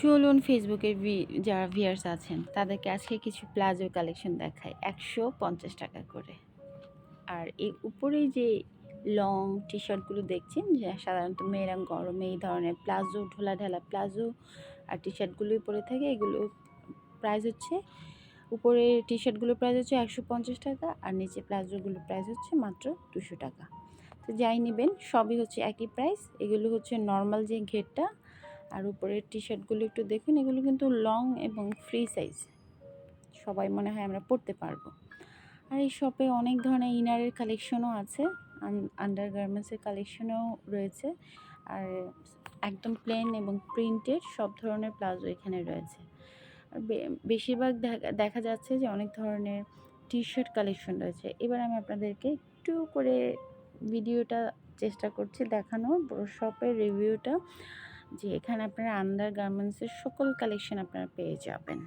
চলুন ফেসবুকের যারা ভিয়ার্স আছেন, তাদেরকে আজকে কিছু প্লাজো কালেকশন দেখায় একশো পঞ্চাশ টাকা করে। আর এই উপরেই যে লং টি শার্টগুলো দেখছেন, যে সাধারণত মেয়েরা গরমে এই ধরনের প্লাজো ঢোলা ঢালা প্লাজো আর টি শার্টগুলোই পরে থাকে, এগুলো প্রাইস হচ্ছে, উপরে টি শার্টগুলোর প্রাইস হচ্ছে একশো পঞ্চাশ টাকা আর নিচে প্লাজোগুলোর প্রাইস হচ্ছে মাত্র দুশো টাকা। তো যাই নেবেন, সবই হচ্ছে একই প্রাইস এগুলো হচ্ছে নর্মাল যে ঘেরটা আর উপরের টি শার্টগুলো একটু দেখুন, এগুলো কিন্তু লং এবং ফ্রি সাইজ সবাই মনে হয় আমরা পরতে পারব। আর এই শপে অনেক ধরনের ইনারের কালেকশনও আছে আন্ডার গার্মেন্টসের কালেকশনও রয়েছে। আর একদম প্লেন এবং প্রিন্টেড সব ধরনের প্লাজো এখানে রয়েছে। আর বেশিরভাগ দেখা- দেখা যাচ্ছে যে অনেক ধরনের টি শার্ট কালেকশন রয়েছে। এবার আমি আপনাদেরকে একটু করে ভিডিওটা চেষ্টা করছি দেখানোর শপের রিভিউটা যে এখানে আপনারা আন্ডার গার্মেন্টসের সকল কালেকশন আপনারা পেয়ে যাবেন।